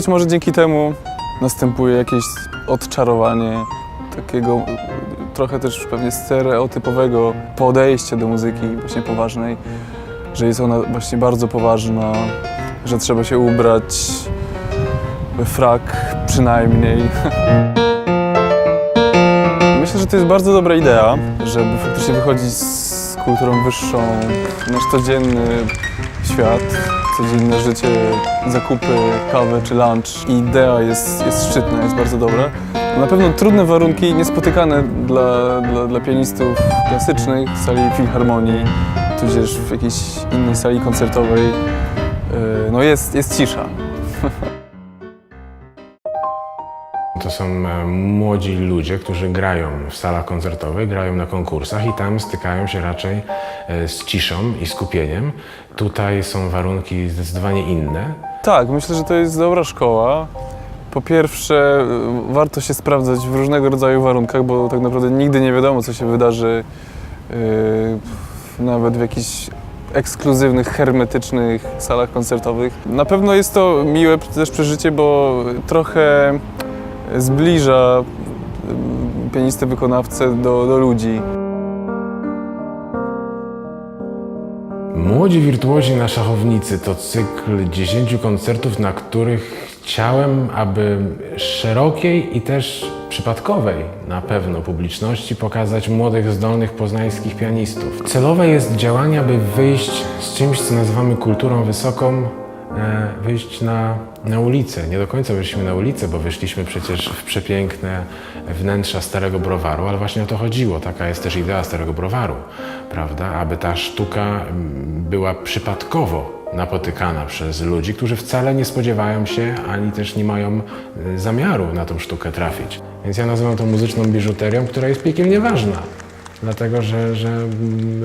Być może dzięki temu następuje jakieś odczarowanie takiego trochę też pewnie stereotypowego podejścia do muzyki właśnie poważnej, że jest ona właśnie bardzo poważna, że trzeba się ubrać we frak przynajmniej. Myślę, że to jest bardzo dobra idea, żeby faktycznie wychodzić z kulturą wyższą nasz codzienny świat, codzienne życie, zakupy, kawę czy lunch. Idea jest, jest szczytna, jest bardzo dobra. Na pewno trudne warunki, niespotykane dla, dla, dla pianistów klasycznych w sali filharmonii, tudzież w jakiejś innej sali koncertowej. Yy, No jest, jest cisza. To są e, młodzi ludzie, którzy grają w salach koncertowych, grają na konkursach i tam stykają się raczej e, z ciszą i skupieniem. Tutaj są warunki zdecydowanie inne. Tak, myślę, że to jest dobra szkoła. Po pierwsze, y, warto się sprawdzać w różnego rodzaju warunkach, bo tak naprawdę nigdy nie wiadomo, co się wydarzy yy, nawet w jakichś ekskluzywnych, hermetycznych salach koncertowych. Na pewno jest to miłe też przeżycie, bo trochę zbliża y, pianistę wykonawcę do, do ludzi. Młodzi wirtuozi na szachownicy to cykl 10 koncertów, na których chciałem, aby szerokiej i też przypadkowej na pewno publiczności pokazać młodych, zdolnych poznańskich pianistów. Celowe jest działanie, aby wyjść z czymś, co nazywamy kulturą wysoką, wyjść na, na ulicę. Nie do końca wyszliśmy na ulicę, bo wyszliśmy przecież w przepiękne wnętrza Starego Browaru, ale właśnie o to chodziło. Taka jest też idea Starego Browaru, prawda? Aby ta sztuka mm, była przypadkowo napotykana przez ludzi, którzy wcale nie spodziewają się, ani też nie mają y, zamiaru na tą sztukę trafić. Więc ja nazywam to muzyczną biżuterią, która jest piekielnie ważna. Dlatego, że, że mm,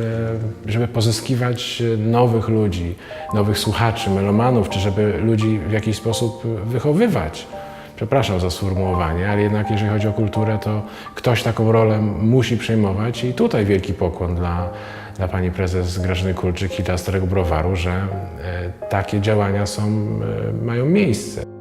e, żeby pozyskiwać nowych ludzi, nowych słuchaczy, melomanów, czy żeby ludzi w jakiś sposób wychowywać. Przepraszam za sformułowanie, ale jednak jeżeli chodzi o kulturę, to ktoś taką rolę musi przejmować i tutaj wielki pokłon dla, dla pani prezes Grażyny Kulczyk i dla Starego Browaru, że e, takie działania są, e, mają miejsce.